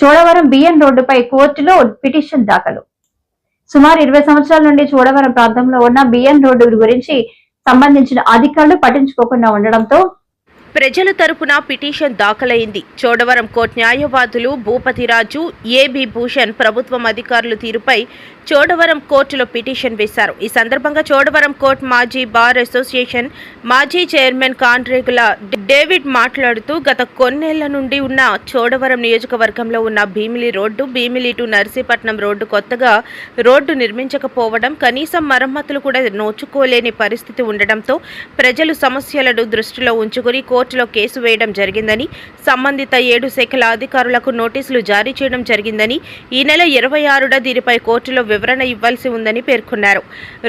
Chodavaram B N రోడ్డుపై కోర్టులో petition దాఖలు. సుమారు ఇరవై సంవత్సరాల నుండి చోడవరం ప్రాంతంలో ఉన్న బిఎన్ రోడ్డు గురించి సంబంధించిన అధికారులు పట్టించుకోకుండా ఉండడంతో ప్రజల తరపున పిటిషన్ దాఖలైంది. చోడవరం కోర్టు న్యాయవాదులు భూపతిరాజు ఏబి భూషణ్ ప్రభుత్వం అధికారులు తీరుపై చోడవరం కోర్టులో పిటిషన్ వేశారు. ఈ సందర్భంగా చోడవరం కోర్టు మాజీ బార్ అసోసియేషన్ మాజీ చైర్మన్ కాంట్రేగుల డేవిడ్ మాట్లాడుతూ గత కొన్నేళ్ళ నుండి ఉన్న చోడవరం నియోజకవర్గంలో ఉన్న Bheemili road Bheemili to Narsipatnam road కొత్తగా రోడ్డు నిర్మించకపోవడం కనీసం మరమ్మతులు కూడా నోచుకోలేని పరిస్థితి ఉండడంతో ప్రజలు సమస్యలను దృష్టిలో ఉంచుకుని కోర్టులో కేసు వేయడం జరిగిందని సంబంధిత ఏడు శాఖల అధికారులకు నోటీసులు జారీ చేయడం జరిగిందని ఈ నెల ఇరవై ఆరున దీనిపై కోర్టులో వివరణ ఇవ్వాల్సి ఉందని పేర్కొన్నారు.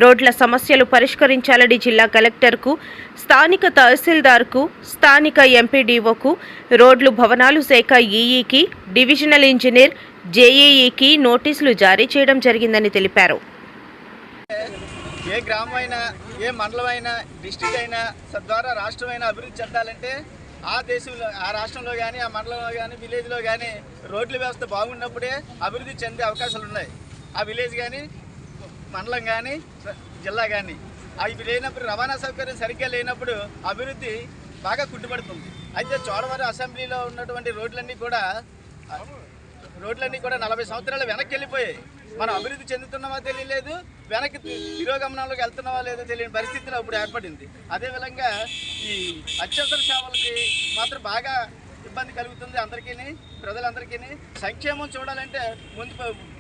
రోడ్ల సమస్యలు పరిష్కరించాలని జిల్లా కలెక్టర్కు స్థానిక తహసీల్దార్కు స్థానిక ఎంపీడీఓకు రోడ్లు భవనాలు శాఖ ఈఈకి డివిజనల్ ఇంజనీర్ జేఏఈకి నోటీసులు జారీ చేయడం జరిగిందని తెలిపారు. ఏ గ్రామం అయినా ఏ మండలం అయినా డిస్టిక్ అయినా తద్వారా రాష్ట్రం అయినా అభివృద్ధి చెందాలంటే ఆ దేశంలో ఆ రాష్ట్రంలో కానీ ఆ మండలంలో కానీ విలేజ్లో కానీ రోడ్ల వ్యవస్థ బాగున్నప్పుడే అభివృద్ధి చెందే అవకాశాలు ఉన్నాయి. ఆ విలేజ్ కానీ మండలం కానీ జిల్లా కానీ అవి లేనప్పుడు రవాణా సౌకర్యం సరిగ్గా లేనప్పుడు అభివృద్ధి బాగా కుట్టుబడుతుంది అయితే చోడవరం అసెంబ్లీలో ఉన్నటువంటి రోడ్లన్నీ కూడా రోడ్లన్నీ కూడా నలభై సంవత్సరాలు వెనక్కి వెళ్ళిపోయాయి. మనం అభివృద్ధి చెందుతున్నామా తెలియలేదు వెనక్కి తిరోగమనంలోకి వెళ్తున్నామా లేదో తెలియని పరిస్థితిలో ఇప్పుడు ఏర్పడింది. అదేవిధంగా ఈ అత్యవసర సేవలకి మాత్రం బాగా ఇబ్బంది కలుగుతుంది అందరికీ ప్రజలందరికీ సంక్షేమం చూడాలంటే ముందు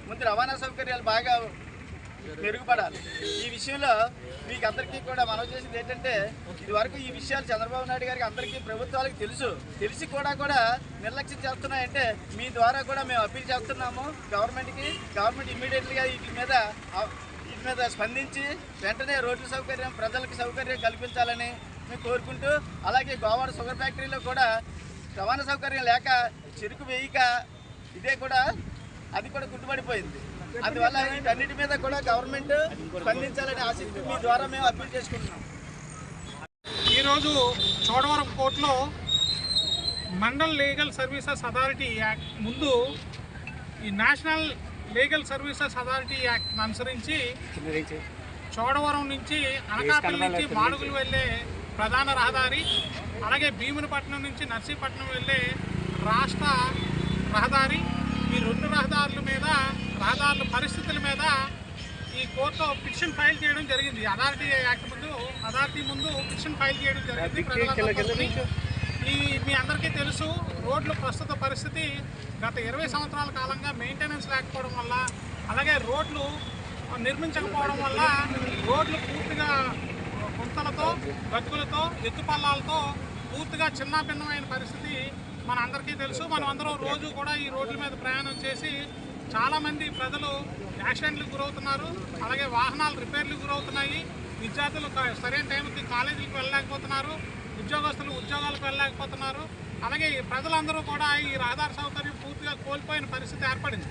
ముందు రవాణా సౌకర్యాలు బాగా మెరుగుపడాలి. ఈ విషయంలో మీకు అందరికీ కూడా మనం చేసింది ఏంటంటే ఇదివరకు ఈ విషయాలు చంద్రబాబు నాయుడు గారికి అందరికీ ప్రభుత్వాలకు తెలుసు. తెలిసి కూడా కూడా నిర్లక్ష్యం చేస్తున్నాయంటే మీ ద్వారా కూడా మేము అప్పీల్ చేస్తున్నాము గవర్నమెంట్కి. గవర్నమెంట్ ఇమ్మీడియట్లీగా వీటి మీద వీటి మీద స్పందించి వెంటనే రోడ్ల సౌకర్యం ప్రజలకు సౌకర్యం కల్పించాలని మేము కోరుకుంటూ అలాగే గోవాడ షుగర్ ఫ్యాక్టరీలో కూడా రవాణా సౌకర్యం లేక చెరుకు వేయక ఇదే కూడా అది కూడా గుర్తుపడిపోయింది అందువల్ల వీటన్నిటి మీద కూడా గవర్నమెంట్ స్పందించాలని ఆశిస్తూ మీ ద్వారా మేము అప్పీల్ చేసుకుంటున్నాం. ఈరోజు చోడవరం కోర్టులో mandal legal services authority act ముందు ఈ national legal services authority act అనుసరించి చోడవరం నుంచి అనకాపల్లి నుంచి మాడుగులు వెళ్ళే ప్రధాన రహదారి అలాగే భీమునిపట్నం నుంచి నర్సీపట్నం వెళ్ళే రాష్ట్ర రహదారి ఈ రెండు రహదారుల మీద రహదారుల పరిస్థితుల మీద ఈ కోర్టులో పిటిషన్ ఫైల్ చేయడం జరిగింది. అథారిటీ యాక్ట్ ముందు అథారిటీ ముందు పిటిషన్ ఫైల్ చేయడం జరిగింది. ఈ మీ అందరికీ తెలుసు రోడ్ల ప్రస్తుత పరిస్థితి గత ఇరవై సంవత్సరాల కాలంగా మెయింటెనెన్స్ లేకపోవడం వల్ల అలాగే రోడ్లు నిర్మించకపోవడం వల్ల రోడ్లు పూర్తిగా గుంతలతో గతుకులతో ఎత్తుపల్లాలతో పూర్తిగా చిన్న భిన్నమైన పరిస్థితి మన అందరికీ తెలుసు. మనం అందరం రోజు కూడా ఈ రోడ్ల మీద ప్రయాణం చేసి చాలామంది ప్రజలు యాక్సిడెంట్లకు గురవుతున్నారు. అలాగే వాహనాలు రిపేర్లకు గురవుతున్నాయి. విద్యార్థులు క- సరైన టైంకి కాలేజీలకు వెళ్ళలేకపోతున్నారు. ఉద్యోగస్తులు ఉద్యోగాలకు వెళ్ళలేకపోతున్నారు. అలాగే ఈ ప్రజలందరూ కూడా ఈ రహదారి సౌకర్యం పూర్తిగా కోల్పోయిన పరిస్థితి ఏర్పడింది.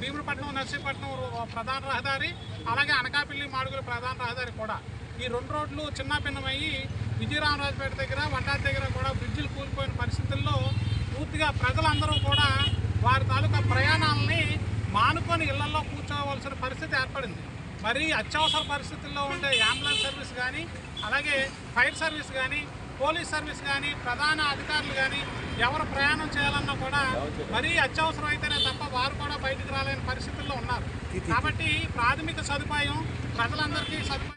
భీములపట్నం నర్సీపట్నం ప్రధాన రహదారి అలాగే అనకాపల్లి మాడుగుల ప్రధాన రహదారి కూడా. ఈ రెండు రోడ్లు చిన్న భిన్నమయ్యి విజయరామరాజపేట దగ్గర వడ్డాది దగ్గర కూడా బ్రిడ్జిలు కూలిపోయిన పరిస్థితుల్లో పూర్తిగా ప్రజలందరూ కూడా వారి తాలూకా ప్రయాణాలని మానుకొని ఇళ్ళలో కూర్చోవలసిన పరిస్థితి ఏర్పడింది. మరి అత్యవసర పరిస్థితుల్లో ఉండే అంబులెన్స్ సర్వీస్ కానీ అలాగే ఫైర్ సర్వీస్ కానీ పోలీస్ సర్వీస్ కానీ ప్రధాన అధికారులు కానీ ఎవరు ప్రయాణం చేయాలన్నా కూడా మరీ అత్యవసరం అయితేనే తప్ప వారు కూడా బయటకు రాలేని పరిస్థితుల్లో ఉన్నారు. కాబట్టి ప్రాథమిక సదుపాయం ప్రజలందరికీ సదుపాయం